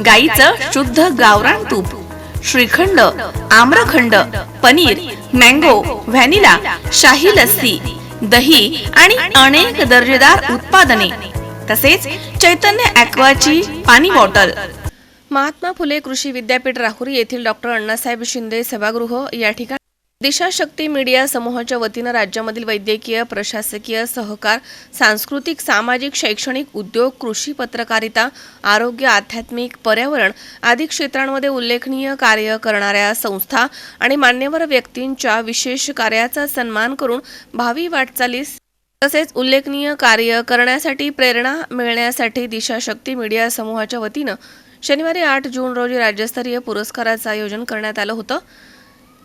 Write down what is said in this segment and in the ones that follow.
गाईचं शुद्ध गावरान तूप श्रीखंड आम्रखंड पनीर मँगो व्हॅनिला शाही लस्सी दही आणि अनेक दर्जेदार उत्पादने. तसेच चैतन्य ॲक्वाची पाणी बॉटल. महात्मा फुले कृषी विद्यापीठ राहुरी येथील डॉक्टर अण्णासाहेब शिंदे सभागृह या ठिकाणी दिशा शक्ती मीडिया समूहाच्या वतीनं राज्यामधील वैद्यकीय प्रशासकीय सहकार सांस्कृतिक सामाजिक शैक्षणिक उद्योग कृषी पत्रकारिता आरोग्य आध्यात्मिक पर्यावरण आदी क्षेत्रांमध्ये उल्लेखनीय कार्य करणाऱ्या संस्था आणि मान्यवर व्यक्तींच्या विशेष कार्याचा सन्मान करून भावी वाटचालीस तसेच उल्लेखनीय कार्य करण्यासाठी प्रेरणा मिळण्यासाठी दिशा शक्ती मीडिया समूहाच्या वतीनं शनिवारी आठ जून रोजी राज्यस्तरीय पुरस्काराचं आयोजन करण्यात आलं होतं.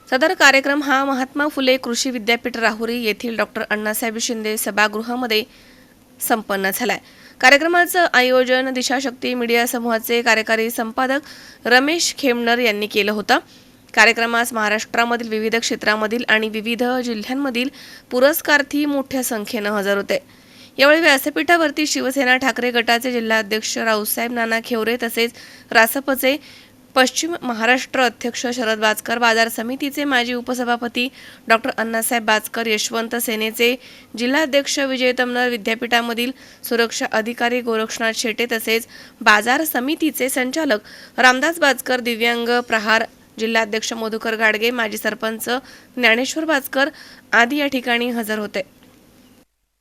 सदर कार्यक्रम हा महात्मा फुले कृषी विद्यापीठ राहुरी येथील डॉक्टर अण्णासाहेब शिंदे सभागृहामध्ये संपन्न झालाय. कार्यक्रमाचं आयोजन दिशाशक्ती मीडिया समूहाचे कार्यकारी संपादक रमेश खेमनर यांनी केलं होतं. कार्यक्रमास महाराष्ट्रामधील विविध क्षेत्रामधील आणि विविध जिल्ह्यांमधील पुरस्कार्थी मोठ्या संख्येनं हजर होते. यावेळी व्यासपीठावरती शिवसेना ठाकरे गटाचे जिल्हाध्यक्ष रावसाहेब नाना खेवरे तसेच रासपचे पश्चिम महाराष्ट्र अध्यक्ष शरद बाजकर बाजार समितीचे माजी उपसभापती डॉक्टर अण्णासाहेब बाजकर यशवंत सेनेचे जिल्हाध्यक्ष विजय तमनर विद्यापीठामधील सुरक्षा अधिकारी गोरक्षनाथ शेटे तसेच बाजार समितीचे संचालक रामदास बाजकर दिव्यांग प्रहार जिल्हाध्यक्ष मधुकर गाडगे माजी सरपंच ज्ञानेश्वर बाजकर आदी या ठिकाणी हजर होते.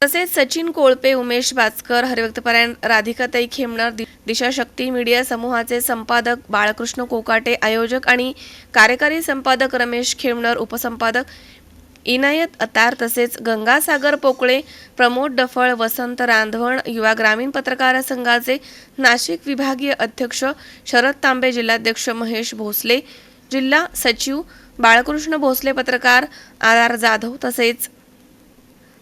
तसेच सचिन कोळपे उमेश बाचकर हरिभक्तपरायण राधिकाताई खेमणार दि- दिशा शक्ती मीडिया समूहाचे संपादक बाळकृष्ण कोकाटे आयोजक आणि कार्यकारी संपादक रमेश खेमणार उपसंपादक इनायत अतार तसेच गंगासागर पोकळे प्रमोद डफळ वसंत रांधवण युवा ग्रामीण पत्रकार संघाचे नाशिक विभागीय अध्यक्ष शरद तांबे जिल्हाध्यक्ष महेश भोसले जिल्हा सचिव बाळकृष्ण भोसले पत्रकार आर आर जाधव तसेच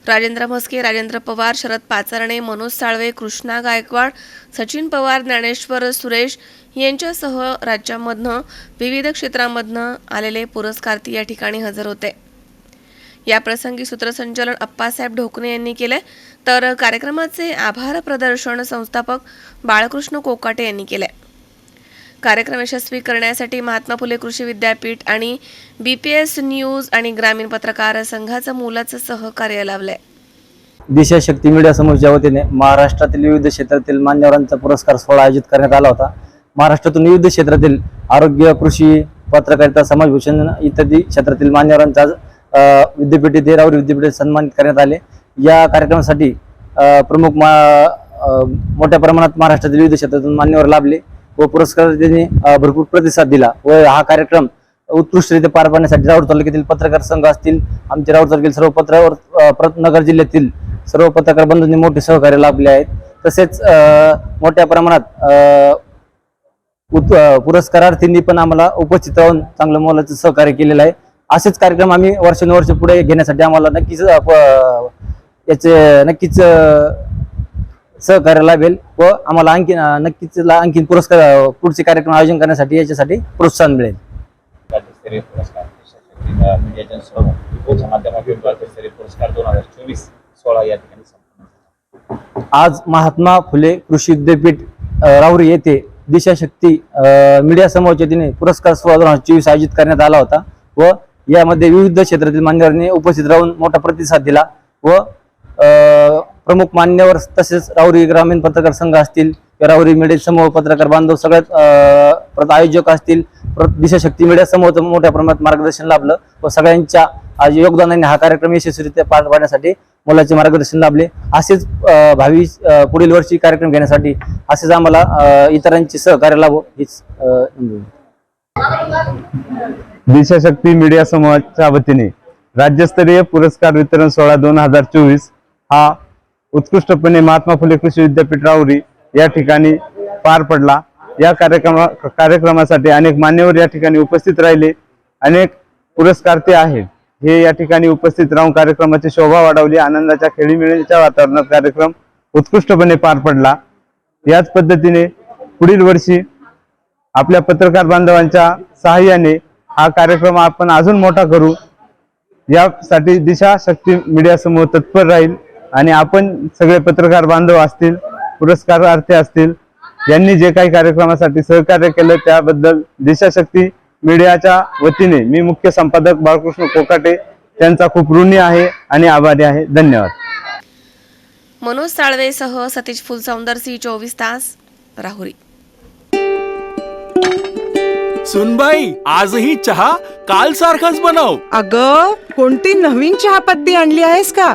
राजेंद्र म्हस्के राजेंद्र पवार शरद पाचारणे मनोज साळवे कृष्णा गायकवाड सचिन पवार ज्ञानेश्वर सुरेश यांच्यासह राज्यामधनं विविध क्षेत्रामधनं आलेले पुरस्कार्थी या ठिकाणी हजर होते. या प्रसंगी सूत्रसंचालन अप्पासाहेब ढोकणे यांनी केले तर कार्यक्रमाचे आभार प्रदर्शन संस्थापक बाळकृष्ण कोकाटे यांनी केले. कार्यक्रम यशस्वी करण्यासाठी महात्मा फुले कृषी विद्यापीठ आणि बी पी एस न्यूज आणि ग्रामीण पत्रकार संघाचं मोलाचं सहकार्य लाभलंय. दिशा शक्ती मीडिया समोरच्या वतीने महाराष्ट्रातील विविध क्षेत्रातील मान्यवरांचा पुरस्कार सोहळा आयोजित करण्यात आला होता महाराष्ट्रातून विविध क्षेत्रातील आरोग्य कृषी पत्रकारिता समाजभूषण इत्यादी क्षेत्रातील मान्यवरांचा आज अ, विद्यापीठ येथे विद्यापीठात सन्मानित करण्यात आले. या कार्यक्रमासाठी प्रमुख मा मोठ्या प्रमाणात महाराष्ट्रातील विविध क्षेत्रातून मान्यवर लाभले. व पुरस्कार त्यांनी भरपूर प्रतिसाद दिला व हा कार्यक्रम उत्कृष्टरित्या पार पाडण्यासाठी राऊर तालुक्यातील पत्रकार संघ असतील आमचे राऊर तालुक्यातील सर्व पत्रावर नगर जिल्ह्यातील सर्व पत्रकार बंधूंनी मोठे सहकार्य लाभले आहेत. तसेच मोठ्या प्रमाणात पुरस्कारार्थींनी पण आम्हाला उपस्थित राहून चांगलं मोलाचं सहकार्य केलेलं आहे. असेच कार्यक्रम आम्ही वर्षानुवर्ष पुढे घेण्यासाठी आम्हाला नक्कीच याचे नक्कीच सहकार्य लाभेल व आम्हाला आणखीन अ, नक्कीच आणखीन पुरस्कार पुढचे कार्यक्रम आयोजन करण्यासाठी याच्यासाठी प्रोत्साहन मिळेल राज्यस्तरीय पुरस्कार पुरस्कार दोन हजार चोवीस सोळा या ठिकाणी. आज महात्मा फुले कृषी विद्यापीठ राहुरी येथे दिशा शक्ती अ, मीडिया समूहाच्या वतीने पुरस्कार सोहळा दोन हजार चोवीस आयोजित करण्यात आला होता व यामध्ये विविध क्षेत्रातील मान्यवरांनी उपस्थित राहून मोठा प्रतिसाद दिला व अ, प्रमुख मान्यवर तसेच राहुरी ग्रामीण पत्रकार संघ असतील राहुरी मीडिया समूह पत्रकार बांधव सगळ्यात प्रत परत आयोजक असतील परत दिशा शक्ती मीडिया समूहाचं मोठ्या प्रमाणात मार्गदर्शन लाभलं व सगळ्यांच्या आज योगदानाने हा कार्यक्रम यशस्वीरित्या पार पाडण्यासाठी मुलाचे मार्गदर्शन लाभले. असेच भावी पुढील वर्षी कार्यक्रम घेण्यासाठी असेच आम्हाला इतरांची इतरांचे सहकार्य लाभो हीच दिशाशक्ती मीडिया समूहाच्या वतीने राज्यस्तरीय पुरस्कार वितरण सोहळा दोन हजार चोवीस हा उत्कृष्टपणे महात्मा फुले कृषी विद्यापीठ राहुरी या ठिकाणी पार पडला. या कार्यक्रमा कार्यक्रमासाठी अनेक मान्यवर या ठिकाणी उपस्थित राहिले. अनेक पुरस्कारते आहेत हे या ठिकाणी उपस्थित राहून कार्यक्रमाची शोभा वाढवली. आनंदाच्या खेळीमेळीच्या वातावरणात कार्यक्रम उत्कृष्टपणे पार पडला. याच पद्धतीने पुढील वर्षी आपल्या पत्रकार बांधवांच्या सहाय्याने हा कार्यक्रम आपण अजून मोठा करू. यासाठी दिशा शक्ती मीडियासमूह तत्पर राहील. आणि आपण सगळे पत्रकार बांधव असतील पुरस्कारार्थी असतील यांनी जे काही कार्यक्रमासाठी सहकार्य केलं त्याबद्दल दिशा शक्ती मीडियाच्या वतीने मी मुख्य संपादक बाळकृष्ण कोकाटे त्यांचा खूप ऋणी आहे आणि आभारी आहे. धन्यवाद. मनोज साळवेसह सतीश फुलसौंदरसी चोवीस तास राहुरी. सुनबाई आजही चहा काल सारखाच बनव. अग कोणती नवीन चहापत्ती आणली आहेस का?